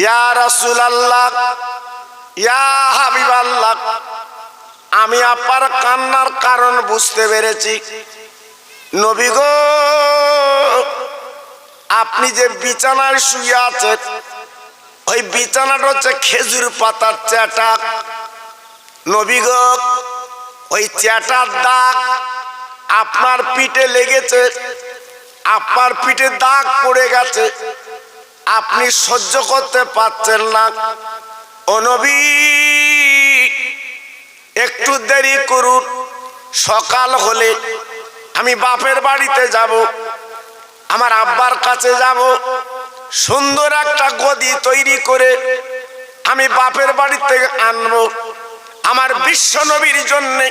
ইয়া ইয়া আমি আপার কান্নার কারণ বুঝতে পেরেছি। নবী গো, আপনি যে বিছানায় শুয়ে আছেন, ওই বিছানাটা হচ্ছে খেজুর পাতার চ্যাটা নবী গো, ওই চ্যাটার দাগ আপনার পিঠে লেগেছে, আপনার পিঠে দাগ পড়ে গেছে। আপনি সহ্য করতে পারছেন না। ও একটু দেরি করুন। সকাল হলে আমি বাপের বাড়িতে যাব, আমার আব্বার কাছে যাব। সুন্দর একটা গদি তৈরি করে আমি বাপের বাড়ি থেকে আনব। আমার বিশ্ব নবীর জন্যে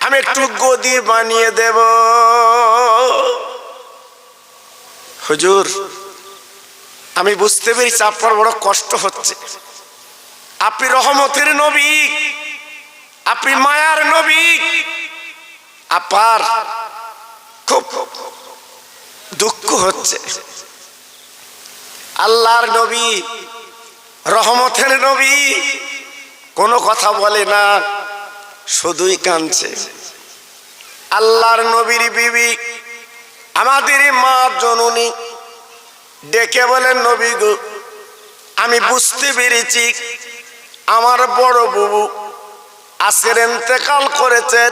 আমি একটু গদি বানিয়ে দেব। হুজুর আমি বুঝতে পেরেছি আপনার বড় কষ্ট হচ্ছে। আপনি রহমতের নবী, আপনি মায়ার নবী। আপার খুব দুঃখ হচ্ছে। আল্লাহর নবী, রহমতের নবী, কোনো কথা বলে না, শুধুই কাঁদছে। আল্লাহর নবীর বিবি আমাদের মা জননী ডেকে বলেন নবী গো, আমি বুঝতে পেরেছি আমার বড় বুবু আজকের এতেকাল করেছে,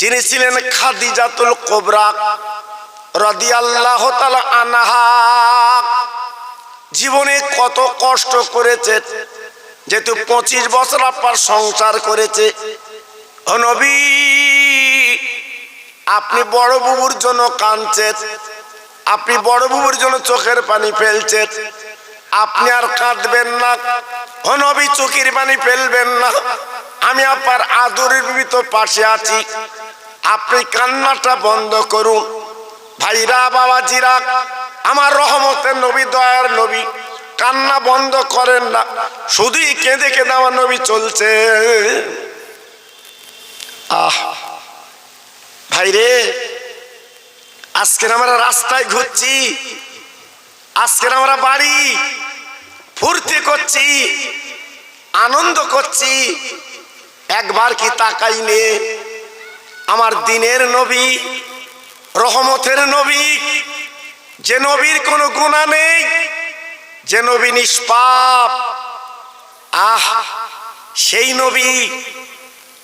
যিনি ছিলেন খাদিজাতুল কোবরা রদি আল্লাহ আনাহা। জীবনে কত কষ্ট করেছে, যেহেতু পঁচিশ বছর আপনার সংসার করেছে। নবী, আপনি বড় বুবুর জন্য কাঁদছেন। আপনি বড় বুবুর জন্য চোখের পানি ফেলছেন। আপনি আর কাঁদবেন না। ও নবী, চোখের পানি ফেলবেন না। আমি আপনার আদরের বিবিত পাশে আছি। আপনি কান্নাটা বন্ধ করুন। ভাইরা, বাবাজিরা, আমার রহমতের নবী, দয়ার নবী, কান্না বন্ধ করেন না। শুধুই কেঁদে কেঁদে আমার নবী চলছে। আহ, ভাইরে আজকের আমরা রাস্তায় ঘুরছি। আজকের আমরা বাড়ি ফুর্তি করছি। আনন্দ করছি। একবার কি তাকাই নে আমার দিনের নবী, রহমতের নবী, যে নবীর কোনো গুণা নেই, যে নবী নিষ্পাপ। আহ, সেই নবী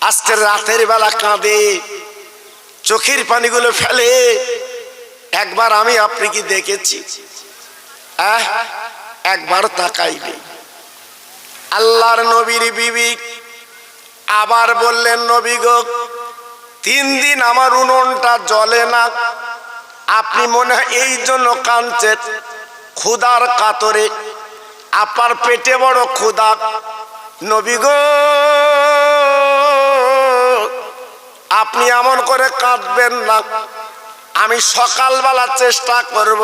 আজকের রাতের বেলা কাঁদে, চোখের পানিগুলো ফেলে একবার আমি আপনি কি দেখেছি একবার তাকাইবে। আল্লাহর নবীর বিবি আবার বললেন, নবী গো, তিন দিন আমার উনুনটা জ্বলে না। আপনি মনে হয় এই জন্য কাঁদছেন। ক্ষুদার কাতরে, আপনার পেটে বড় ক্ষুদা নবী গো, আপনি এমন করে কাঁদবেন না। আমি সকালবেলা চেষ্টা করব।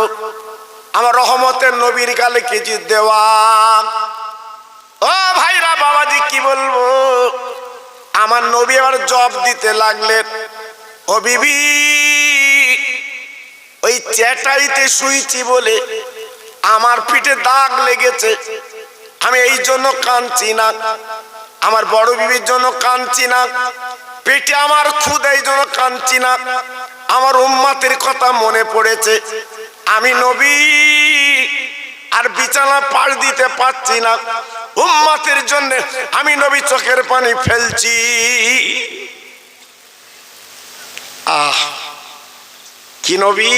আমার রহমতের নবীর গালে কিছু দেওয়া। ও ভাইরা, বাবাজি, কি বলব? আমার নবী আবার জব দিতে লাগলেন। ও বিবি, ওই চ্যাটাইতে শুইছি বলে আমার পিঠে দাগ লেগেছে। আমি এই জন্য কাঁদছি না। আমার বড় বিবির জন্য কাঁদছি না। পেটে আমার খুদ এই জন্য কাঁদছি না। আমার উম্মাতের কথা মনে পড়েছে। আমি নবী, আর বিছানা পাড় দিতে পারছি না। উম্মাতের জন্য আমি নবী চোখের পানি ফেলছি। আহ, কি নবী?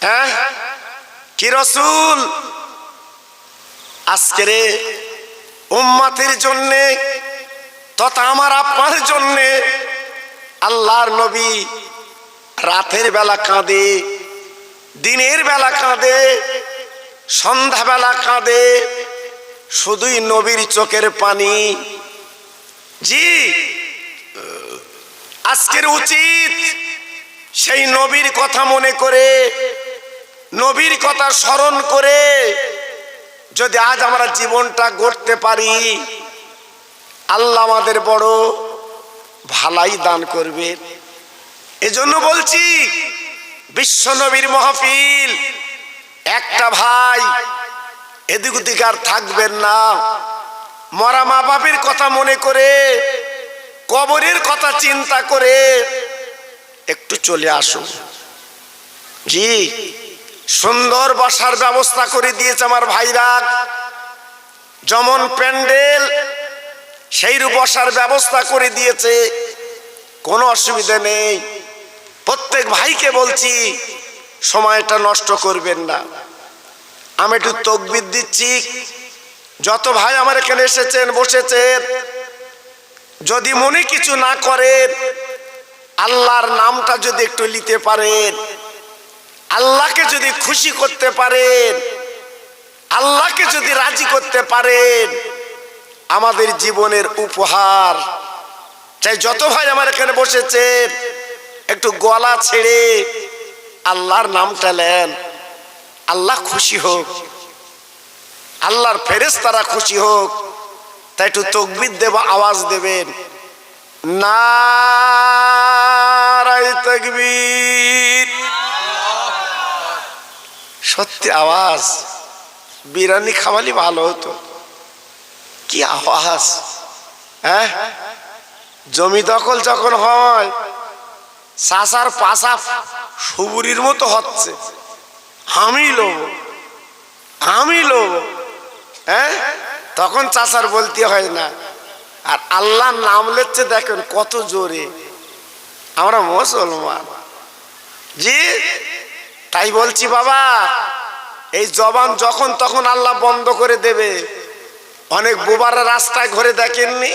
হ্যাঁ? কি রসুল? আজকেরে উম্মাতের জন্যে, তথা আমার আপনার জন্যে। আল্লাহর নবী রাতের বেলা কাঁদে, দিনের বেলা কাঁদে, সন্ধ্যাবেলা কাঁদে, শুধুই নবীর চোখের পানি। জি, আজকের উচিত সেই নবীর কথা মনে করে, নবীর কথা স্মরণ করে যদি আজ আমরা জীবনটা গড়তে পারি, আল্লাহ আমাদের বড় ভালাই দান করবে। এজন্য বলছি, বিশ্ব নবীর মহফিল, একটা ভাই এদিক ওদিক আর থাকবেন না। মরা মা বাপের কথা মনে করে, কবরের কথা চিন্তা করে একটু চলে আসুন। জি। সুন্দর বসার ব্যবস্থা করে দিয়েছে আমার ভাইরা। যেমন প্যান্ডেল সেই বসার ব্যবস্থা করে দিয়েছে। কোনো অসুবিধা নেই। প্রত্যেক ভাইকে বলছি, সময়টা নষ্ট করবেন না। আমি একটু তকবির দিচ্ছি। যত ভাই আমার এখানে এসেছেন, বসেছেন, যদি মনে কিছু না করেন, আল্লাহর নামটা যদি একটু নিতে পারেন। আল্লাহকে যদি খুশি করতে পারেন, আল্লাহকে যদি রাজি করতে পারেন, আমাদের জীবনের উপহার। চাই যত ভাই আমার এখানে বসেছেন, একটু গলা ছেড়ে আল্লাহর নামটা নেন। আল্লাহ খুশি হোক, আল্লাহর ফেরেস তারা খুশি হোক, তাই একটু তকবির দেব, আওয়াজ দেবেন। নারাই তকবীর। সত্যি আওয়াজ। বিরিয়ানি খাওয়ালি ভালো হতো। কি আওয়াজ। হ্যাঁ? জমি দখল যখন হয় সাসার পাশা সুবুরির মতো হচ্ছে। আমি লোব আমি লোব হ্যাঁ? তখন চাষার বলতে হয় না। আর আল্লাহ নাম লেচ্ছে দেখেন কত জোরে। আমরা মুসলমান। জি? তাই বলছি বাবা, এই জবান যখন তখন আল্লাহ বন্ধ করে দেবে। অনেক বুবারা রাস্তায় ঘুরে দেখেননি?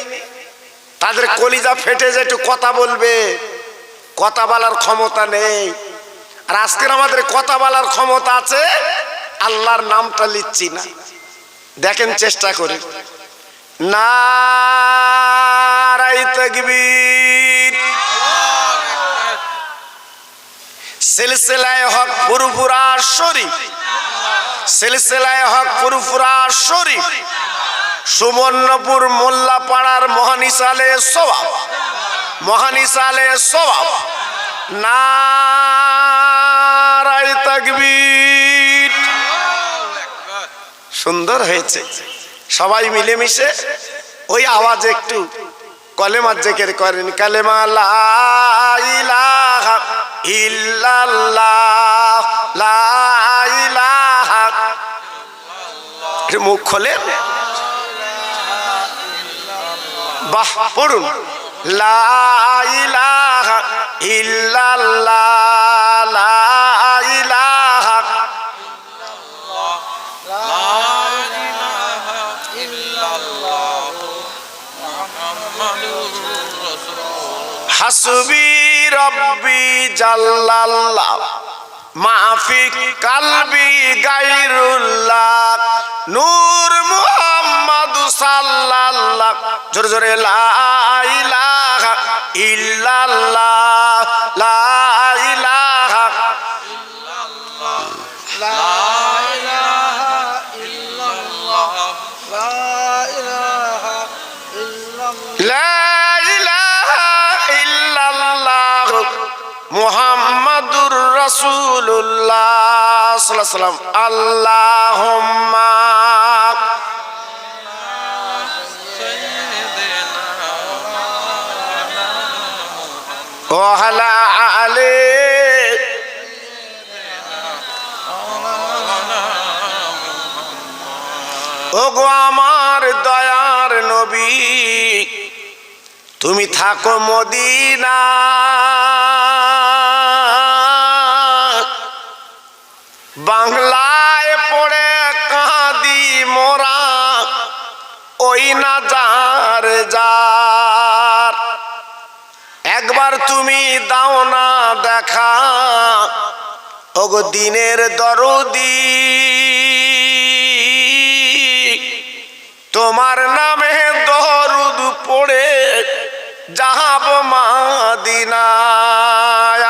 তাদের কলিজা ফেটে যে একটু কথা বলবে। কথা বলার ক্ষমতা নেই। আর আজকের আমাদের কথা বলার ক্ষমতা আছে, আল্লাহর নামটা লিখছি না। দেখেন চেষ্টা করে। নারাই তকবীর। সিলসিলায় হক ফুরফুরা শরীফ। সিলসিলায় হক ফুরফুরা শরীফ। সুবর্ণপুর মোল্লাপাড়ার মহানিসালে সবাব মহানিসালে সবাব তকবীর। সুন্দর হয়েছে। সবাই মিলেমিশে ওই আওয়াজ একটু কলেমার জেকের করেন, কালেমা লা ইলাহা ইল্লাল্লাহ, লা ইলাহা। একটু মুখ খোলে বাহ, পড়ুন। লা ইলাহা ইল্লাল্লাহ, লা হাসবি রব্বি জাল্লাল্লাহ, মাফি কালবি গাইরুল্লাহ নূর মুহাম্মদ সাল্লাল্লাহ, জোরে জোরে লা ইলাহা ইল্লাল্লাহ, লা রাসূলুল্লাহ সাল্লাল্লাহু আলাইহি ওগো আমার দয়ার নবী তুমি থাকো মদিনা বাংলায় পড়ে কাঁদি মোরা, ওই না যার যার। একবার তুমি দাও না দেখা, ওগো দিনের দরদি। তোমার নামে দরুদ পড়ে যাহাব মাদিনায়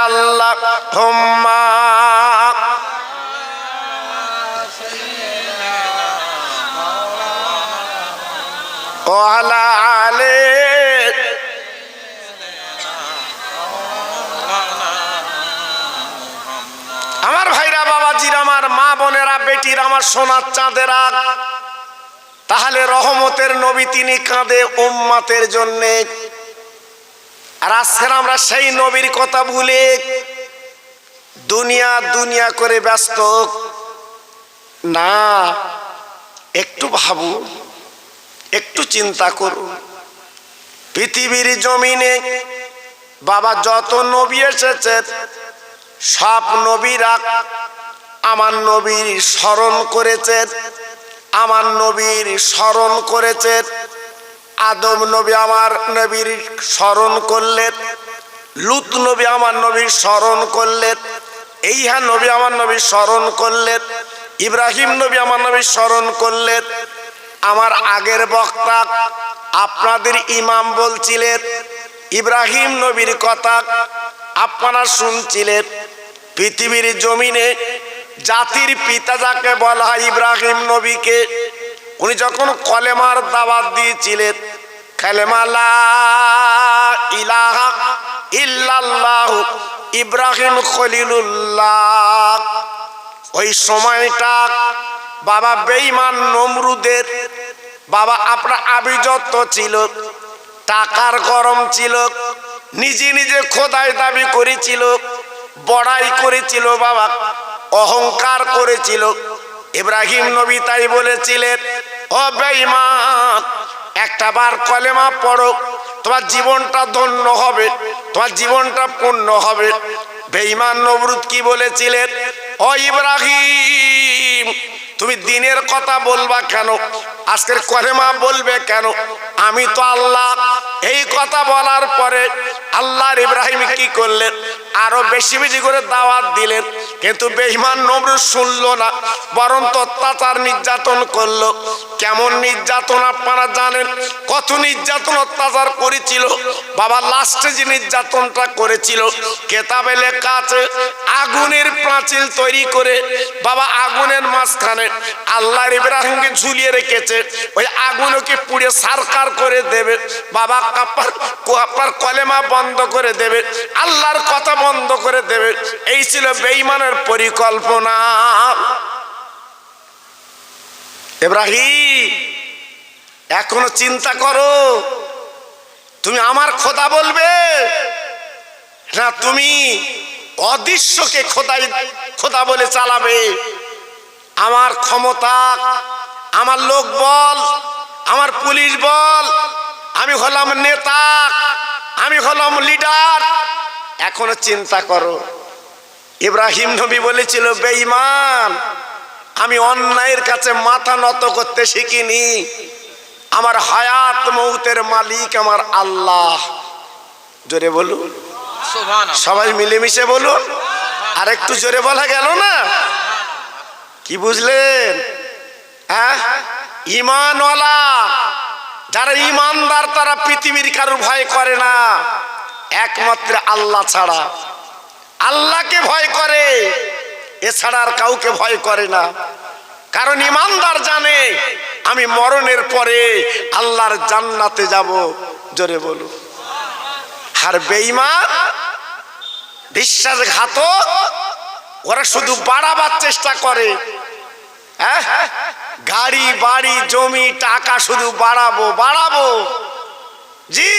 আল্লাহ হোম্মা আলে। আমার ভাইরা, বাবাজির, আমার মা বোনেরা, বেটির, আমার সোনার চাঁদেরা তাহলে রহমতের নবী তিনি কাঁদে উম্মাতের জন্যে। আর আজকের আমরা সেই নবীর কথা ভুলে দুনিয়া দুনিয়া করে ব্যস্ত। না, একটু ভাবুন। একটু চিন্তা করুন। পৃথিবীর জমিনে বাবা যত নবী এসেছে, সব নবীরা আমার নবীর স্মরণ করেছে, আমার নবীর স্মরণ করেছে। আদম নবী আমার নবীর স্মরণ করলেন, লুত নবী আমার নবীর স্মরণ করলেন এইহা নবী আমার নবীর স্মরণ করলেন, ইব্রাহিম নবী আমার নবীর স্মরণ করলেন আমার আগের বক্তা আপনাদের ইমাম বলছিলেন, ইব্রাহিম নবীর কথা আপনারা শুনছিলেন। পৃথিবীর জমিনে জাতির পিতা যাকে বলা হয় ইব্রাহিম নবীকে, উনি যখন কলেমার দাবাত দিয়েছিলেন ইব্রাহিম খলিলুল্লাহ। ওই সময়টা বাবা বেঈমান নমরুদের, বাবা আপনার আবিজত্ব ছিল, টাকার গরম ছিল, নিজে নিজে খোদাই দাবি করেছিল, বড়াই করেছিল বাবা, অহংকার করেছিল। ইব্রাহিম নবী তাই বলেছিলেন, ও বেঈমান, একটা বার কলেমা পড়ো, তোমার জীবনটা ধন্য হবে, তোমার জীবনটা পূর্ণ হবে। বেঈমান নবরুদ কি বলেছিলেন, ও ইব্রাহিম তুমি দিনের কথা বলবা কেন? আজকের কলেমা বলবে কেন? আমি তো আল্লাহ। এই কথা বলার পরে আল্লাহর ইব্রাহিম কি করলেন? আরও বেশি বেশি করে দাওয়াত দিলেন। কিন্তু বেহিমান নমরুদ শুনলো না, বরং অত্যাচার নির্যাতন করল। কেমন নির্যাতন আপনারা জানেন? কত নির্যাতন অত্যাচার করেছিল। বাবা লাস্টে যে নির্যাতনটা করেছিল, কেতাবে লেখা আছে, আগুনের পাঁচিল তৈরি করে, বাবা, আগুনের মাঝখানে আল্লাহর ইব্রাহিমকে ঝুলিয়ে রেখেছে। ওই আগুনকে পুড়ে সারকার করে দেবে? বাবা কাপার আপনার কলেমা বন্ধ করে দেবে। আল্লাহর কথা বন্ধ করে দেবে। এই ছিল বেঈমানের পরিকল্পনা। ইব্রাহিম এখনও চিন্তা করো। তুমি আমার খোদা বলবে? না, তুমি অদৃশ্যকে খোদাই খোদা বলে চালাবে। আমার ক্ষমতা আমার লোক বল আমার পুলিশ বল আমি হলাম নেতা আমি হলাম লিডার। এখনও চিন্তা করো ইব্রাহিম নবী বলেছিল বেঈমান আমি অন্যায়ের কাছে মাথা নত করতে শিখিনি। আমার হায়াত মৌতের মালিক আমার আল্লাহ। জোরে বলুন। সবাই মিলেমিশে বলুন। আর একটু জোরে বলা গেল না? কি বুঝলেন? হ্যাঁ? ইমানওয়ালা। যারা ইমানদার, তারা পৃথিবীর কারোর ভয় করে না। একমাত্র আল্লাহ ছাড়া। আল্লাহকে ভয় করে, এছাড়া আর কাউকে ভয় করে না। কারণ ইমানদার জানে, আমি মরণের পরে আল্লাহর জান্নাতে যাব। জোরে বলু আর বেঈমান, বিশ্বাসঘাতক, ওরা শুধু বাড়াবার চেষ্টা করে। হ্যাঁ? গাড়ি বাড়ি জমি টাকা শুধু বাড়াবো বাড়াবো। জি।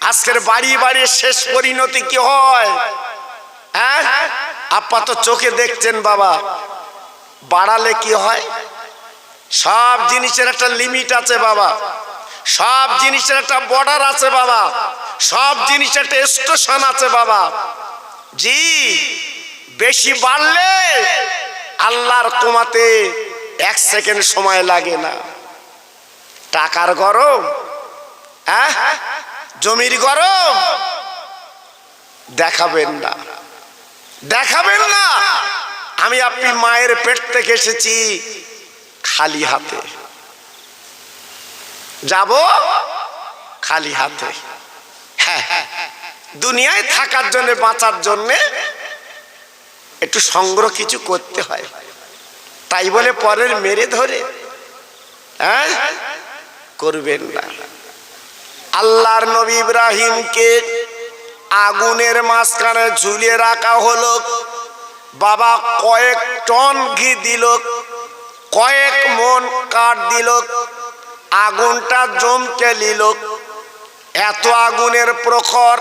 আজকের বাড়ি বাড়ি শেষ পরিণতি কি হয়? হ্যাঁ? আপা তো চোখে দেখছেন বাবা। বাড়ালে কি হয়? সব জিনিসের একটা লিমিট আছে বাবা। সব জিনিসের একটা বর্ডার আছে বাবা। সব জিনিসের একটা স্টেশন আছে বাবা। জি। বেশি বাড়লে আল্লাহর কমাতে এক সেকেন্ড সময় লাগে না। টাকার গরম হ্যাঁ? জমির গরম। দেখাবেন না। দেখাবেন না। আমি আপনি মায়ের পেট থেকে এসেছি খালি হাতে। যাব খালি হাতে। হ্যাঁ দুনিয়ায় থাকার জন্য, বাঁচার জন্যে একটু সংগ্রহ কিছু করতে হয়। তাই বলে পরের মেরে ধরে হ্যাঁ? করবেন না। আল্লাহর নবী ইব্রাহিমকে আগুনের মাঝখানে ঝুলিয়ে রাখা হলো। বাবা কয়েক টন ঘি দিল, কয়েক মন কাঠ দিল, আগুনটা জমকে নিল। এত আগুনের প্রখর,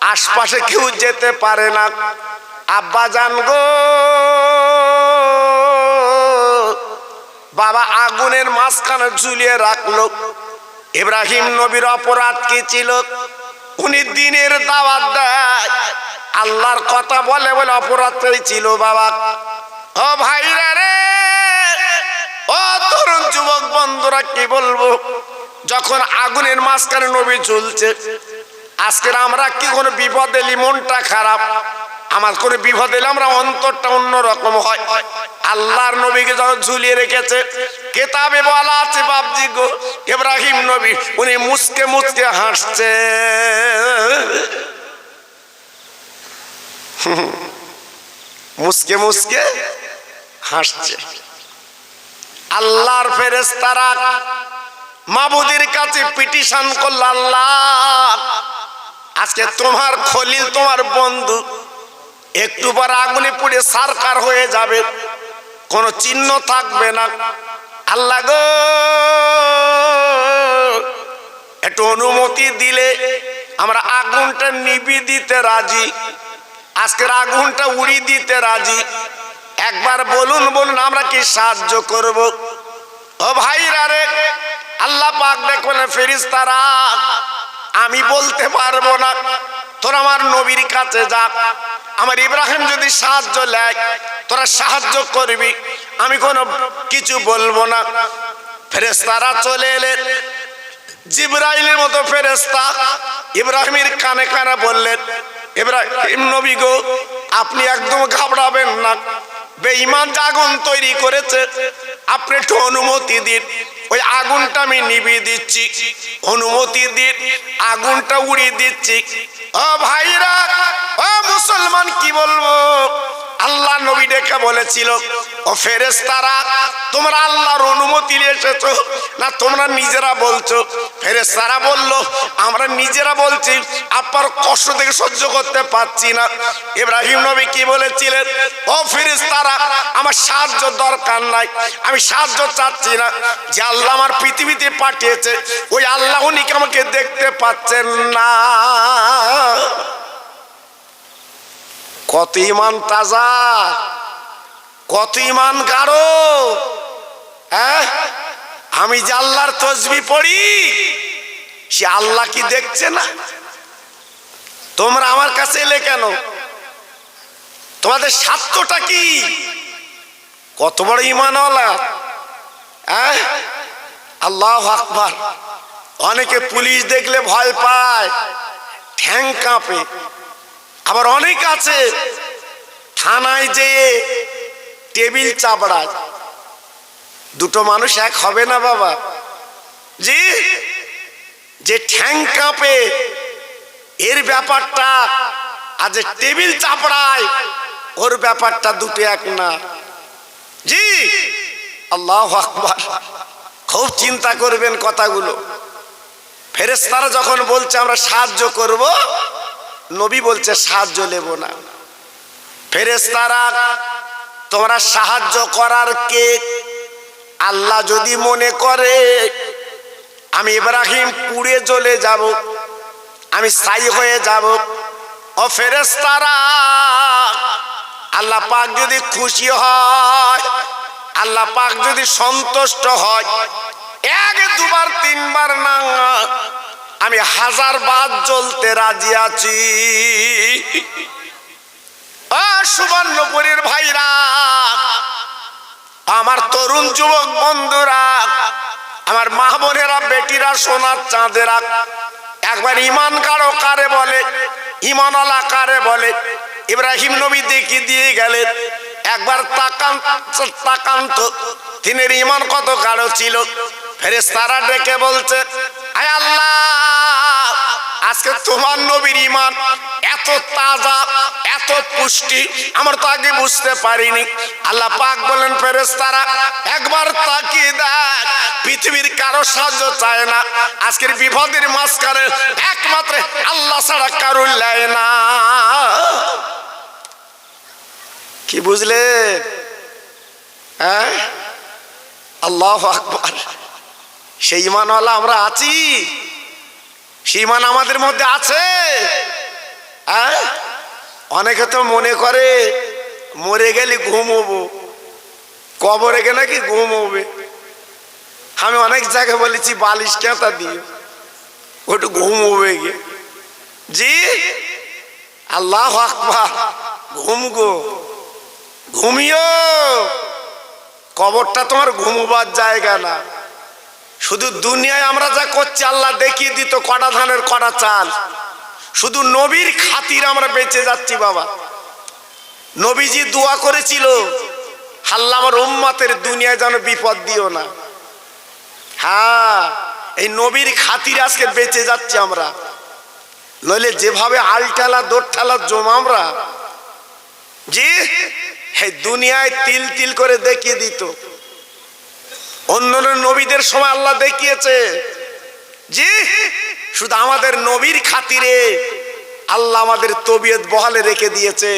আশপাশে কেউ যেতে পারে না। আব্বা জান গো বাবা আগুনের মাঝখানে ঝুলিয়ে রাখল। ইব্রাহিম নবীর অপরাধ কি ছিল? উনি দিনের দাওয়াত দেয়। আল্লাহর কথা বলে বলে অপরাধ ছিল বাবা। ও ভাইরা রে, ও তরুণ যুবক বন্ধুরা, কি বলব? যখন আগুনের মাঝখানে নবী ঝুলছে, আজকের আমরা কি কোনো বিপদ এলি, মনটা খারাপ? আমার কোনো বিপদ এলে আমরা অন্তরটা অন্যরকম হয়। আল্লাহর নবীকে যখন ঝুলিয়ে রেখেছে, কেতাবে বলা আছে বাপজি গো, ইব্রাহিম নবী, উনি মুসকে মুসকে হাসছে। মুসকে মুসকে হাসছে। আল্লাহর ফেরেস্তারা মাবুদের কাছে পিটিশন করল, আল্লাহ, আজকে তোমার খলিল, তোমার বন্ধু একটু পর আগুনে পুড়ে সারকার হয়ে যাবে। কোনো চিহ্ন থাকবে না। আল্লাহ গো! একটু অনুমতি দিলে আমরা আগুনটা নিবি দিতে রাজি। আজকের আগুনটা উড়ি দিতে রাজি। একবার বলুন বলুন আমরা কি সাহায্য করব? ও ভাইরা রে, আল্লাহ পাক দেখবেন ফেরিস্তারা আমি বলতে পারব না। তোর আমার নবীর কাছে যা। আমার ইব্রাহিম যদি সাহায্য লেয় তোরা সাহায্য করবি। আমি কোনো কিছু বলব না। ফেরেস্তারা চলে এলেন জিব্রাইলের মতো ফেরেস্তা ইব্রাহিমের কানে কানে বললেন, ইব্রাহিম নবী গো, আপনি একদম ঘাবড়াবেন না। বেঈমান যে আগুন তৈরি করেছে। আপনি একটু অনুমতি দিন। ওই আগুনটা আমি নিভিয়ে দিচ্ছি। অনুমতি দিন আগুনটা উড়িয়ে দিচ্ছি। ও ভাইরা, ও মুসলমান কি বলব? আল্লাহ নবী ডেকে বলেছিল, ও ফেরেস্তারা তোমরা আল্লাহর অনুমতি নিয়ে এসেছ? না, তোমরা নিজেরা বলছো? ফেরেস্তারা বলল, আমরা নিজেরা বলছি, আপনার কষ্ট থেকে সহ্য করতে পারছি না। ইব্রাহিম নবী কি বলেছিলেন? ও ফেরেস্তারা আমার সাহায্য দরকার নাই, আমি সাহায্য চাচ্ছি না। যে আল্লাহ আমার পৃথিবীতে পাঠিয়েছে, ওই আল্লাহ উনি কি আমাকে দেখতে পাচ্ছেন না? কত ইমান তাজা, কত ইমান গাঢ়। হ্যাঁ? আমি যে আল্লাহর তসবি পড়ি, সে আল্লাহ কি দেখছে না? তোমরা আমার কাছে এলে কেন? তোমাদের স্বার্থটা কি? কত বড় ইমানওয়ালা হ্যাঁ? আল্লাহ আকবার। অনেকে পুলিশ দেখলে ভয় পায়, ঠ্যাং কাঁপে। আবার অনেক আছে। থানায় যেয়ে টেবিল চাপড়ায় দুটো মানুষ এক হবে না বাবা। জি, যে ঠ্যাং কাঁপে, এর ব্যাপারটা আর যে টেবিল চাপড়ায় ওর ব্যাপারটা দুটো এক না। জি, আল্লাহ আকবার। খুব চিন্তা করবেন কথাগুলো। ফেরেস্তারা যখন বলছে, আমরা সাহায্য করব নবী বলছে, সাহায্য নেব না। ফেরেস্তারা তোমরা সাহায্য করার কে আল্লাহ যদি মনে করে, আমি ইব্রাহিম পুড়ে চলে যাব, আমি সাই হয়ে যাব। ও ফেরেস্তারা আল্লাহ পাক যদি খুশি হয়, আল্লাহ পাক যদি সন্তুষ্ট হয়, এক দুবার তিনবার না আমি হাজার বাদ জ্বলতে রাজি আছি। সুবর্ণপুরীর ভাইরা, আমার তরুণ যুবক বন্ধুরা, আমার মা বোনেরা, বেটিরা, সোনার চাঁদেরা, একবার ইমান কারও কারে বলে, ইমানওয়ালা কারে বলে, ইব্রাহিম নবী দেখি দিয়ে গেলেন, একবার তাকান তাকান তো তিনের ইমান কত কারও ছিল? ফেরেস তারা ডেকে বলছে আজকে তোমার নবীর ইমান এত তাজা, এত পুষ্টি, আমার তো আগে বুঝতে পারিনি। আল্লাহ পাক বলেন ফেরেস্তারা একবার তাকিয়ে দেখ, পৃথিবীর কারও সাহায্য চায় না। আজকের বিপদের মাঝখানে একমাত্র আল্লাহ ছাড়া কারুর লেয় না। কি বুঝলে হ্যাঁ? আল্লাহ আকবার। সেই ইমানওয়ালা আমরা আছি। সেই ইমান আমাদের মধ্যে আছে। হ্যাঁ? অনেকে তো মনে করে, মরে গেলে ঘুমোবো কবরে গেলে নাকি ঘুমোবে আমি অনেক জায়গায় বলেছি, বালিশ কেঁতা দিও। ওটু ঘুমোবে গে জি? আল্লাহ আকবার। ঘুম গো। ঘুমিও। কবরটা তোমার ঘুমোবার জায়গা না। শুধু দুনিয়ায় আমরা যা করছি, আল্লাহ দেখিয়ে দিত কটা ধানের, কটা চাল। শুধু নবীর খাতির আমরা বেঁচে যাচ্ছি, বাবা। নবীজি দোয়া করেছিল হাল্লা আমার উম্মাতের দুনিয়ায় যেন বিপদ দিও না। হ্যাঁ এই নবীর খাতির আজকে বেঁচে যাচ্ছি আমরা। নইলে যেভাবে আলটালা দোরঠালা জমা আমরা, জি, এই দুনিয়ায় তিল তিল করে দেখিয়ে দিত। অন্য নবীদের সময় আল্লাহ দেখিয়েছে জি শুধু আমাদের নবীর খাতিরে আল্লাহ আমাদের তবিয়ত বহালে রেখে দিয়েছে।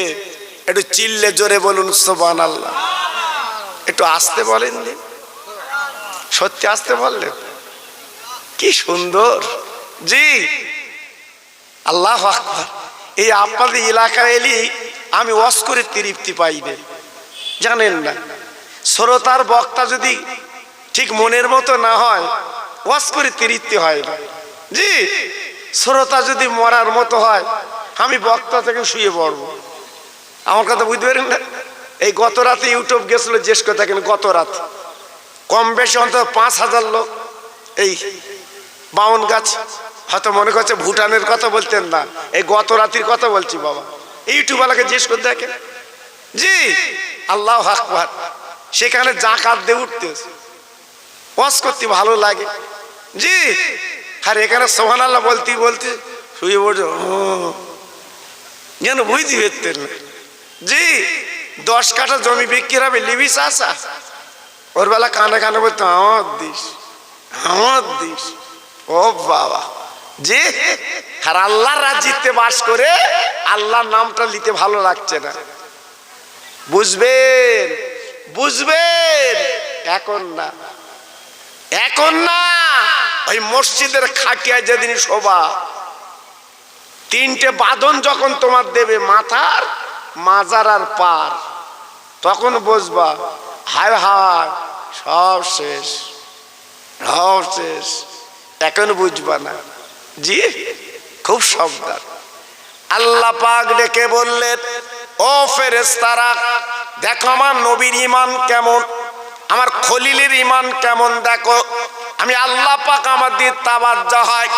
একটু চিল্লে জোরে বলুন সোবান আল্লাহ একটু আসতে বলেন সত্যি আসতে বললেন? কি সুন্দর। জি। আল্লাহ আকবার। এই আপনাদের এলাকায় এলি, আমি অস্করের তৃপ্তি পাই না জানেন না। শ্রোতার বক্তা যদি ঠিক মনের মতো না হয় অস্করে তৃপ্তি হয়। না জি, শ্রোতা যদি মরার মতো হয়, আমি বক্তা থেকে শুয়ে পড়ব। আমার কথা বুঝতে পারেন না? এই গত রাতে ইউটিউব গেছিল জিজ্ঞেস করে থাকেন গত রাত। কম বেশি অন্তত পাঁচ হাজার লোক। এই বাউন গাছ, হয়তো মনে করছে ভুটানের কথা বলতেন না। এই গত রাতির কথা বলছি বাবা। ইউটিউবওয়ালাকে জিজ্ঞেস করে দেখেন। জি, আল্লাহ আকবার। সেখানে জাকাত দিয়ে উঠতে ওয়াজ করতে ভালো লাগে। জি। আর এখানে সোহান আল্লাহ বলতে বলতে শুয়ে পড়ছো যেন বুঝতে না। জি, দশ কাঠা জমি বিক্রি হবে, লিবি চাষা। ওর বেলা কানে কানে বলতো আমার দিস আমার দিস। ও বাবা। জি আর আল্লাহর রাজ্যিতে বাস করে, আল্লাহর নামটা নিতে ভালো লাগছে না। বুঝবেন বুঝবেন, এখন না। এখন না, ওই মসজিদের খাটিয়ায় যেদিন শোভা, তিনটে বাঁধন যখন তোমার দেবে মাথার মাজার আর পার, তখন বুঝবা হায় হায়, সব শেষ সব শেষ। এখন বুঝবা না। জি, খুব সাবধান। আল্লাহ পাক ডেকে বললেন, ও ফেরেস্তারা দেখো আমার নবীর ইমান কেমন। আমার খলিলের ইমান কেমন দেখো? আমি আল্লাহ পাক আমার দিয়ে তাবাজ্জা হয়।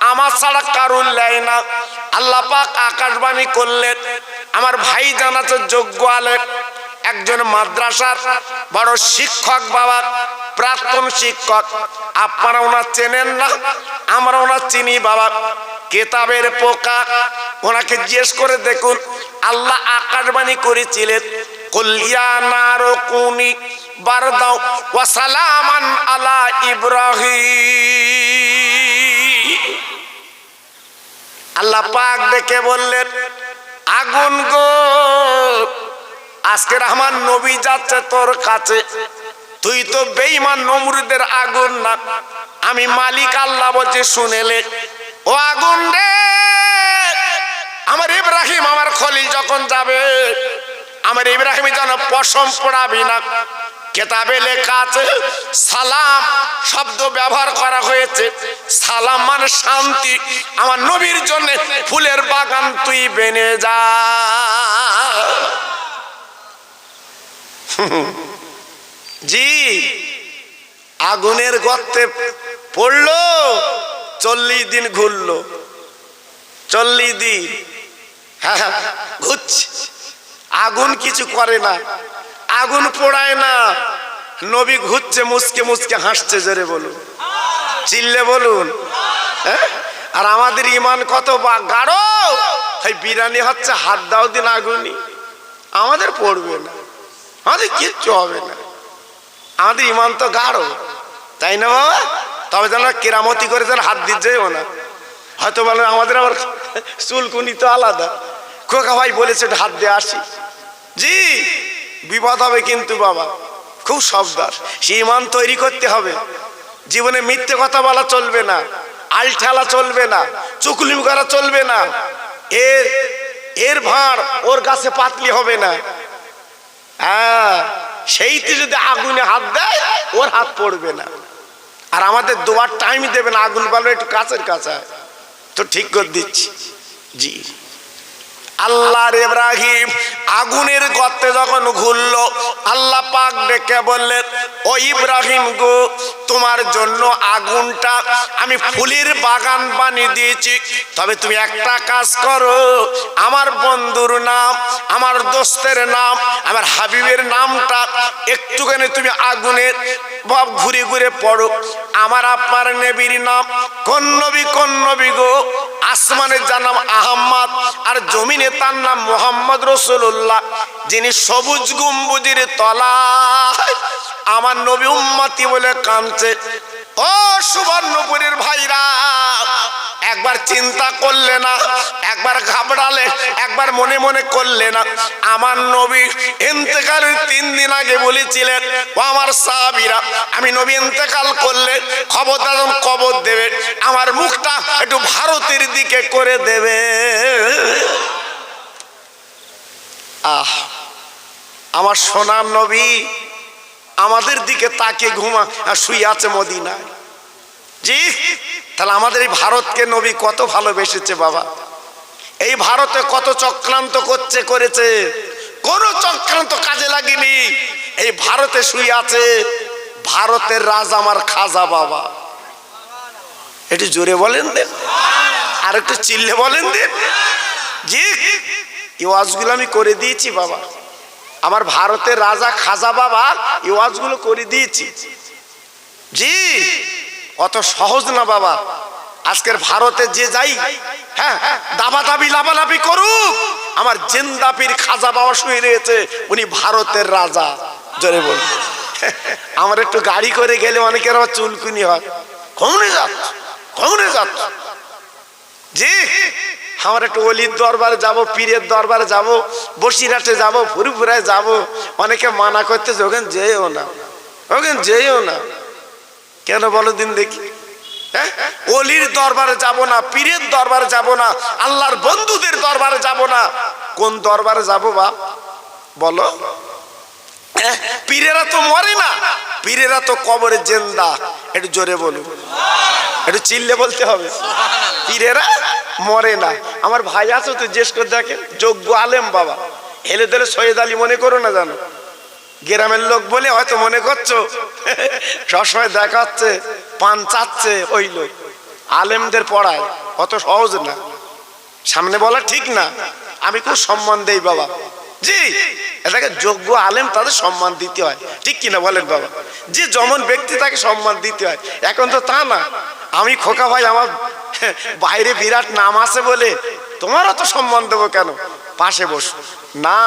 আমার ছাড়া কারুর লেয় না। আল্লাহ পাক আকাশবাণী করলেন। আমার ভাই জানাতে যোগ্য আলেন একজন মাদ্রাসার বড় শিক্ষক বাবা, প্রাক্তন শিক্ষক। আপনারা ওনার চেনেন না? আমরা ওনার চিনি বাবা। কেতাবের পোকা। ওনাকে জিজ্ঞেস করে দেখুন। আল্লাহ আকাশবাণী করেছিলেন। কলিয়া নারো কুনি বারদাও। ওয়াসালামান আলা ইব্রাহিম। আল্লাহ পাক দেখে বললেন, আগুন গো আজকের আমার নবী যাচ্ছে তোর কাছে। তুই তো বেইমান নমরুদের আগুন না। আমি মালিক আল্লাহ বলছে, শুনেলে। ও আগুন রে, আমার ইব্রাহিম আমার খলিল যখন যাবে, আমার ইব্রাহিম যেন পশম পড়াবি না। কেতাবে লেখা আছে সালাম শব্দ ব্যবহার করা হয়েছে। সালাম মানে শান্তি। আমার নবীর জন্য ফুলের বাগান তুই বেনে যা। জি আগুনের গর্তে পড়ল চল্লিশ দিন ঘুরলো। চল্লিশ দিন। হ্যাঁ হ্যাঁ, ঘুরছে। আগুন কিছু করে না। আগুন পোড়ায় না। নবী ঘুরছে মুসকে মুসকে হাসছে, জোরে বলুন। চিল্লে বলুন। হ্যাঁ? আর আমাদের ইমান কত বা গাঢ়। এই বিরানি হচ্ছে, হাত দাও দিন আগুনি আমাদের পড়বে না। আমাদের কিচ্ছু হবে না। আমাদের ইমান তো গাঢ়। তাই না বাবা? তবে যেন কেরামতি করে যেন হাত দিচ্ছেও না। হয়তো বলেন আমাদের আবার চুলকুনি তো আলাদা। খোকা ভাই বলেছে হাত দিয়ে আসি। জি। বিপদ হবে কিন্তু বাবা, খুব সাবধান। সে ইমান তৈরি করতে হবে। জীবনে মিথ্যে কথা বলা চলবে না আল ঠেলা চলবে না চুকলিম করা চলবে না। এর এর ভাঁড় ওর গাছে পাতলি হবে না। হ্যাঁ সেইতে যদি আগুনে হাত দেয়, ওর হাত পড়বে না। আর আমাদের দোয়ার টাইম দেবে না আগুন বালো একটু কাছের কাছে। তো ঠিক করে দিচ্ছি। জি। আল্লাহর ইব্রাহিম আগুনের গর্তে যখন ঘুরল, আল্লাহ পাক ডেকে বললেন, ও ইব্রাহিম গো, তোমার জন্য আগুনটা আমি ফুলের বাগান বানিয়ে দিয়েছি। তবে তুমি একটা কাজ করো, আমার বন্ধুর নাম, আমার দোস্তের নাম, আমার হাবিবের নামটা একটুখানি তুমি আগুনের ভাব ঘুরে ঘুরে পড়ো। আমার আপনার নেবির নাম, কোন নবী কোন নবী গো? আসমানের যার নাম আহম্মদ আর জমিনে তার নাম মোহাম্মদ রসুল্লাহ যিনি সবুজ গুম্বুজির তলা আমার নবী উম্মাতি বলে কাঁদছে। ও সুবর্ণপুরের ভাইরা, একবার চিন্তা করলে না, একবার ঘাবড়ালে, একবার মনে মনে করলে না, আমার নবী ইন্তেকালের তিন দিন আগে বলেছিলেন, ও আমার সাহাবিরা, আমি নবী ইন্তেকাল করলে খবরদার যখন কবর দেবে, আমার মুখটা একটু ভারতের দিকে করে দেবে। আহ, আমার সোনার নবী আমাদের দিকে তাকে ঘুমা আর শুয়ে আছে মদিনায়। জি, তাহলে আমাদের এই ভারতকে নবী কত ভালোবেসেছে বাবা। এই ভারতে কত চক্রান্ত করছে, করেছে। কোন চক্রান্ত কাজে লাগেনি। এই ভারতে শুয়ে আছে ভারতের রাজ আমার খাজা বাবা। একটু জোরে বলেন দেন। আর একটু চিল্লে বলেন দেন। জি, এই ওয়াজগুলো আমি করে দিয়েছি বাবা। আমার ভারতের রাজা খাজা বাবা এই ওয়াজগুলো করে দিয়েছি। জি, অত সহজ না বাবা। আজকের ভারতে যে যাই হ্যাঁ দাবা দাবি লাভালাভি করুক, আমার জেন্দাপির খাজা বাবা শুয়ে রয়েছে, উনি ভারতের রাজা। জোরে বল। আমার একটু গাড়ি করে গেলে অনেকের আবার চুলকুনি হয়। কমনে যাচ্ছ কমনে যাচ্ছ। জি, আমার একটু অলির দরবারে যাব, পীরের দরবারে যাব, বসিরহাটে যাব, ফুরুফুরায় যাব। অনেকে মানা করতেছে, ওখানে যেও না, ওখানে যেও না। কেন বলো দিন দেখি? হ্যাঁ? অলির দরবারে যাব না, পীরের দরবারে যাব না, আল্লাহর বন্ধুদের দরবারে যাব না। কোন দরবারে যাব বা? বলো। হ্যাঁ? পীরেরা তো মরে না, পীরেরা তো কবরে জেন্দা, একটু জোরে বলুন একটু চিল্লে বলতে হবে। পীরেরা মরে না। আমার ভাই আছো তো, জিজ্ঞেস করে দেখেন। যোগ্য আলেম বাবা। হেলে দিলে সৈয়দ আলী মনে করো না জানো? গ্রামের লোক বলে হয়তো মনে করছ। সবসময় দেখাচ্ছে, পান চাচ্ছে ওই লোক। আলেমদের পড়ায় অত সহজ না। সামনে বলা ঠিক না। আমি খুব সম্মান দেই বাবা। জি, এটাকে যোগ্য আলেম তাদের সম্মান দিতে হয়। ঠিক কিনা বলেন বাবা? যে যেমন ব্যক্তি তাকে সম্মান দিতে হয়, এখন তো তা না। আমি খোকা ভাই, আমার বাইরে বিরাট নাম আছে বলে তোমারও তো সম্মান দেবো কেন? পাশে বসো। না।